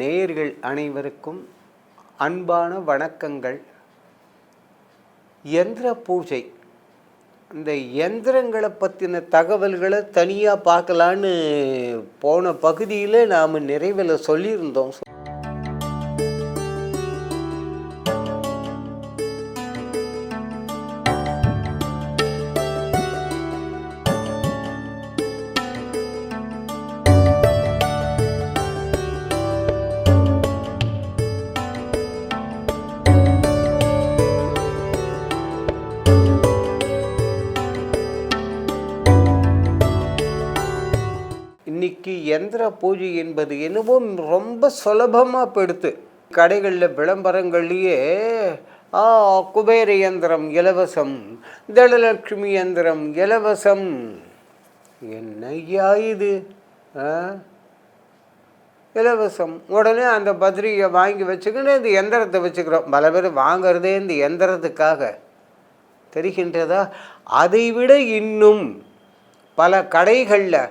நேயர்கள் அனைவருக்கும் அன்பான வணக்கங்கள். எந்திர பூஜை. இந்த யந்திரங்களை பற்றின தகவல்களை தனியாக பார்க்கலான்னு போன பகுதியில் நாம் நிறைவில் சொல்லியிருந்தோம். யந்திர பூஜை என்பது என்னவோ ரொம்ப சுலபமாக போயிடுத்து. கடைகளில் விளம்பரங்கள்லேயே ஆ குபேர யந்திரம் இலவசம். தனலட்சுமி யந்திரம் இலவசம். என்னய்யா இது? இலவசம். உடனே அந்த பத்திரிகை வாங்கி வச்சுக்கின்னு இந்த எந்திரத்தை வச்சுக்கிறோம். பல பேர் வாங்கிறதே இந்த எந்திரத்துக்காக. தெரிகின்றதா? அதைவிட இன்னும் பல கடைகளில்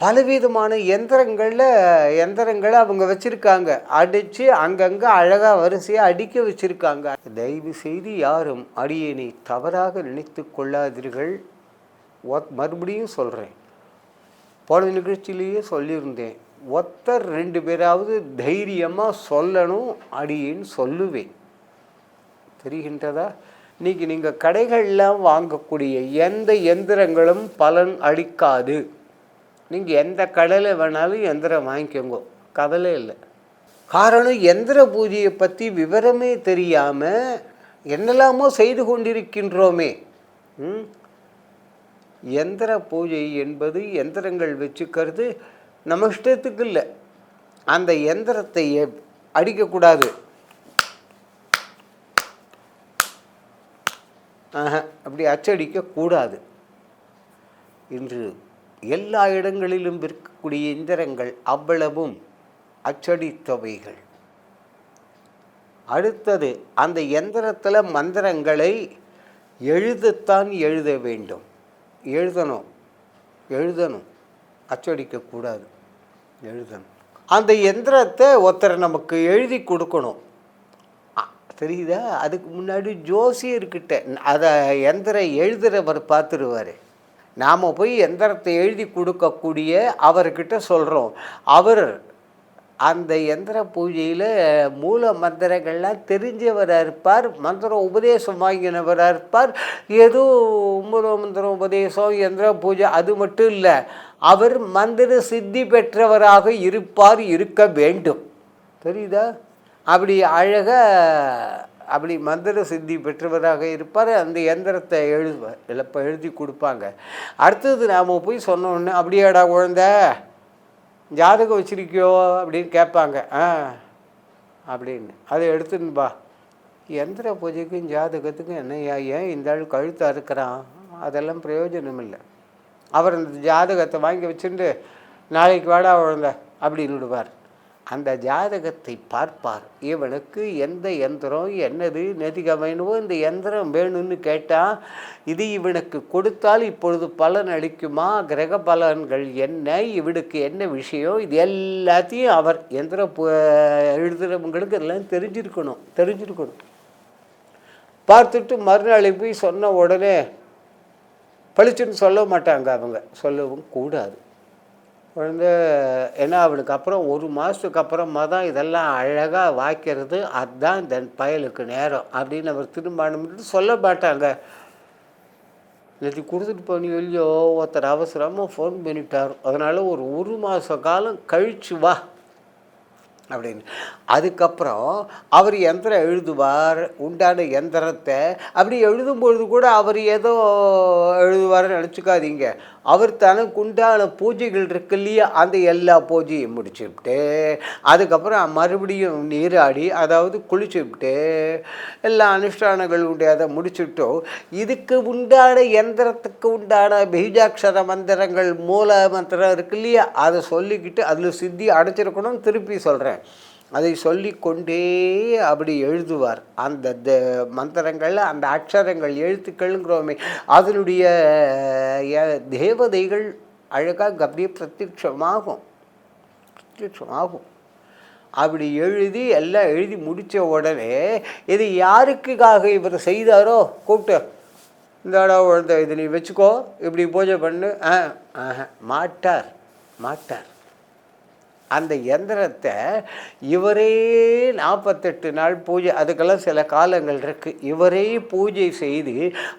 பலவிதமான எந்திரங்களில் எந்திரங்களை அவங்க வச்சுருக்காங்க. அடித்து அங்கங்கே அழகாக வரிசையாக அடிக்க வச்சுருக்காங்க. தயவு செய்து யாரும் அடியனை தவறாக நினைத்து கொள்ளாதீர்கள். ஒத் மறுபடியும் சொல்கிறேன் போன நிகழ்ச்சியிலேயே சொல்லியிருந்தேன். ஒத்தர் ரெண்டு பேராவது தைரியமாக சொல்லணும் அடியேன்னு சொல்லுவேன். தெரிகின்றதா? இன்னைக்கு நீங்கள் கடைகள்லாம் வாங்கக்கூடிய எந்த எந்திரங்களும் பலன் அளிக்காது. நீங்கள் எந்த கடையில் வேணாலும் எந்திரம் வாங்கிக்கோங்க. கவலை இல்லை. காரணம் எந்திர பூஜையை பற்றி விவரமே தெரியாமல் என்னெல்லாமோ செய்து கொண்டிருக்கின்றோமே. ம்? எந்திர பூஜை என்பது எந்திரங்கள் வச்சுக்கிறது நம்ம இஷ்டத்துக்கு இல்லை. அந்த எந்திரத்தை அடிக்கக்கூடாது. அப்படி அச்சடிக்கக்கூடாது. என்று இன்று எல்லா இடங்களிலும் விற்கக்கூடிய இயந்திரங்கள் அவ்வளவும் அச்சடித்தவைகள் அடுத்தது அந்த எந்திரத்தில் மந்திரங்களை எழுதத்தான் எழுத வேண்டும். எழுதணும். எழுதணும். அச்சடிக்கக்கூடாது எழுதணும். அந்த எந்திரத்தை ஒருத்தர் நமக்கு எழுதி கொடுக்கணும். தெரியுதா? அதுக்கு முன்னாடி ஜோசியர்கிட்ட அதை எந்திரம் எழுதுகிறவர் பார்த்துருவார் நாம் போய் எந்திரத்தை எழுதி கொடுக்கக்கூடிய அவர்கிட்ட சொல்கிறோம் அவர் அந்த எந்திர பூஜையில் மூல மந்திரங்கள்லாம் தெரிஞ்சவராக இருப்பார் மந்திரம் உபதேசம் வாங்கினவராக இருப்பார். ஏதோ மூல மந்திரம் உபதேசம் எந்திர பூஜை அது மட்டும் இல்லை அவர் மந்திர சித்தி பெற்றவராக இருப்பார் இருக்க வேண்டும். தெரியுதா? அப்படி அழக அப்படி மந்திர சித்தி பெற்றவராக இருப்பார் அந்த எந்திரத்தை எழுதுவார் இப்போ எழுதி கொடுப்பாங்க. அடுத்தது நாம் போய் சொன்னோன்னு அப்படியாடா குழந்த ஜாதகம் வச்சிருக்கியோ? அப்படின்னு கேட்பாங்க. ஆ அப்படின்னு. அதை எடுத்துன்னு பா எந்திர பூஜைக்கும் ஜாதகத்துக்கும் என்னய்யா ஏன் இந்த ஆள் கழுத்து அறுக்கிறான் அதெல்லாம் பிரயோஜனம் இல்லை அவர் அந்த ஜாதகத்தை வாங்கி வச்சுட்டு நாளைக்கு வாடா குழந்த அப்படின்னு விடுவார். அந்த ஜாதகத்தை பார்ப்பார். இவனுக்கு எந்த எந்திரம் என்னது நெதிக வேணுமோ இந்த எந்திரம் வேணும்னு கேட்டால் இது இவனுக்கு கொடுத்தால் இப்பொழுது பலன் அளிக்குமா? கிரக பலன்கள் என்ன? இவனுக்கு என்ன விஷயம்? இது எல்லாத்தையும் அவர் எந்திர எழுதுகிறவங்களுக்கு எழுதுறவங்களுக்கு எல்லாம் தெரிஞ்சிருக்கணும் தெரிஞ்சிருக்கணும். பார்த்துட்டு மறுநாள் போய் சொன்ன உடனே பளிச்சுன்னு சொல்ல மாட்டாங்க அவங்க. சொல்லவும் கூடாது. வந்து ஏன்னா அவனுக்கு அப்புறம் ஒரு மாதத்துக்கு அப்புறமா தான் இதெல்லாம் அழகாக வாய்க்கிறது அதுதான் தன் பயலுக்கு நேரம் அப்படின்னு அவர் திருமணம் சொல்ல மாட்டாங்க. நேற்று கொடுத்துட்டு போனி இல்லையோ ஒருத்தர் அவசரமாக ஃபோன் பண்ணிட்டார். அதனால் ஒரு ஒரு மாத காலம் கழிச்சு வா அப்படின்னு. அதுக்கப்புறம் அவர் எந்திரம் எழுதுவார் உண்டான எந்திரத்தை. அப்படி எழுதும்பொழுது கூட அவர் ஏதோ எழுதுவார்னு நினச்சிக்காதீங்க. அவர் தனக்கு உண்டான பூஜைகள் இருக்கு இல்லையா? அந்த எல்லா பூஜையும் முடிச்சுவிட்டு அதுக்கப்புறம் மறுபடியும் நீராடி அதாவது குளிச்சுவிட்டு எல்லா அனுஷ்டானங்கள் உண்டு அதை முடிச்சுட்டோ இதுக்கு உண்டான எந்திரத்துக்கு உண்டான பீஜாட்சர மந்திரங்கள் மூல மந்திரம் இருக்கு இல்லையா? அதை சொல்லிக்கிட்டு அதில் சித்தி அடைச்சிருக்கணும் திருப்பி சொல்கிறேன் அதை சொல்லிக்கொண்டே அப்படி எழுதுவார். அந்த மந்திரங்கள் அந்த அக்ஷரங்கள் எழுத்துக்கள்ங்கிறோமே அதனுடைய தேவதைகள் அழகாக அப்படியே பிரத்யட்சமாகும் பிரத்யட்சமாகும் அப்படி எழுதி எல்லாம் எழுதி முடித்த உடனே இது யாருக்குக்காக இவர் செய்தாரோ? கூப்பிட்டு இந்தாடா உழந்த இது நீ வச்சுக்கோ இப்படி பூஜை பண்ணு. ஆ ஆஹா, மாட்டார் மாட்டார். அந்த எந்திரத்தை இவரே நாற்பத்தெட்டு நாள் பூஜை அதுக்கெல்லாம் சில காலங்கள் இருக்குது இவரே பூஜை செய்து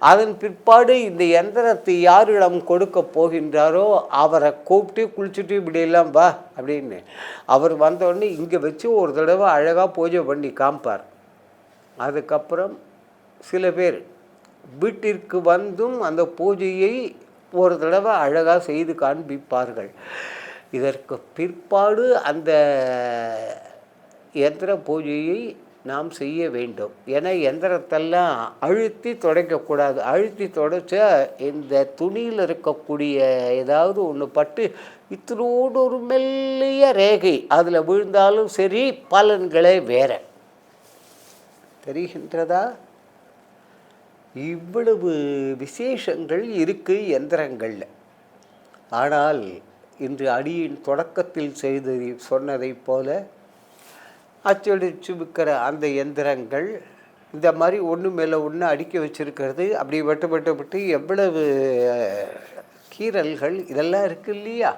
அதன் பிற்பாடு இந்த எந்திரத்தை யாரிடம் கொடுக்க போகின்றாரோ அவரை கூப்பிட்டு குளிச்சுட்டு இப்படியெல்லாம் வா அப்படின்னு. அவர் வந்தோடனே இங்கே வச்சு ஒரு தடவை அழகாக பூஜை பண்ணி காமிப்பார் அதுக்கப்புறம் சில பேர் வீட்டிற்கு வந்தும் அந்த பூஜையை ஒரு தடவை அழகாக செய்து காண்பிப்பார்கள். இதற்கு பிற்பாடு அந்த எந்திர பூஜையை நாம் செய்ய வேண்டும். ஏன்னா எந்திரத்தெல்லாம் அழுத்தி துடைக்கக்கூடாது. அழுத்தி துடைச்சா இந்த துணியில் இருக்கக்கூடிய ஏதாவது ஒன்று பட்டு இத்தனோடு ஒரு மெல்லிய ரேகை அதில் விழுந்தாலும் சரி பலன்களே வேற. தெரிகின்றதா? இவ்வளவு விசேஷங்கள் இருக்குது எந்திரங்களில். ஆனால் இன்று அடியின் தொடக்கத்தில் செய்து சொன்னதைப் போல அச்சடிச்சு விற்கிற அந்த எந்திரங்கள் இந்த மாதிரி ஒன்று மேலே ஒன்று அடுக்கி வச்சிருக்கிறது. அப்படி வெட்டு வெட்டு விட்டு எவ்வளவு கீறல்கள் இதெல்லாம் இருக்கு இல்லையா?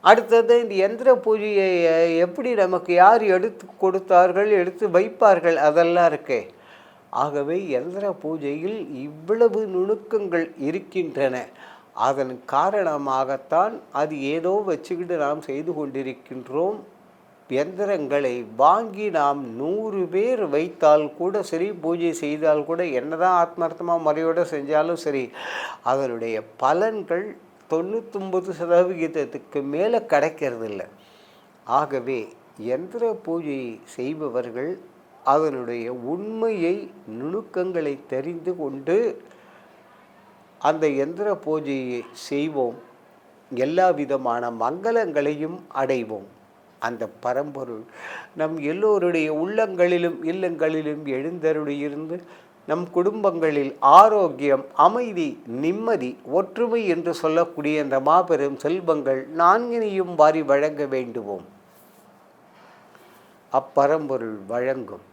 அடுத்தது இந்த எந்திர பூஜையை எப்படி நமக்கு யார் எடுத்து கொடுத்தார்கள் எடுத்து வைப்பார்கள் அதெல்லாம் இருக்கே. ஆகவே எந்திர பூஜையில் இவ்வளவு நுணுக்கங்கள் இருக்கின்றன. அதன் காரணமாகத்தான் அது ஏதோ வச்சுக்கிட்டு நாம் செய்து கொண்டிருக்கின்றோம். எந்திரங்களை வாங்கி நாம் நூறு பேர் வைத்தால் கூட சரி பூஜை செய்தால் கூட என்னதான் ஆத்மார்த்தமாக முறையோடு செஞ்சாலும் சரி அதனுடைய பலன்கள் தொண்ணூத்தொம்பது சதவிகிதத்துக்கு மேலே கிடைக்கிறதில்ல. ஆகவே எந்திர பூஜை செய்பவர்கள் அதனுடைய உண்மையை நுணுக்கங்களை தெரிந்து கொண்டு அந்த எந்திர பூஜையை செய்வோம். எல்லா விதமான மங்களங்களையும் அடைவோம். அந்த பரம்பொருள் நம் எல்லோருடைய உள்ளங்களிலும் இல்லங்களிலும் எழுந்தருளியிருந்து நம் குடும்பங்களில் ஆரோக்கியம் அமைதி நிம்மதி ஒற்றுமை என்று சொல்லக்கூடிய அந்த மாபெரும் செல்வங்கள் நான்கினையும் வாரி வழங்க வேண்டுவோம். அப்பரம்பொருள் வழங்கும்.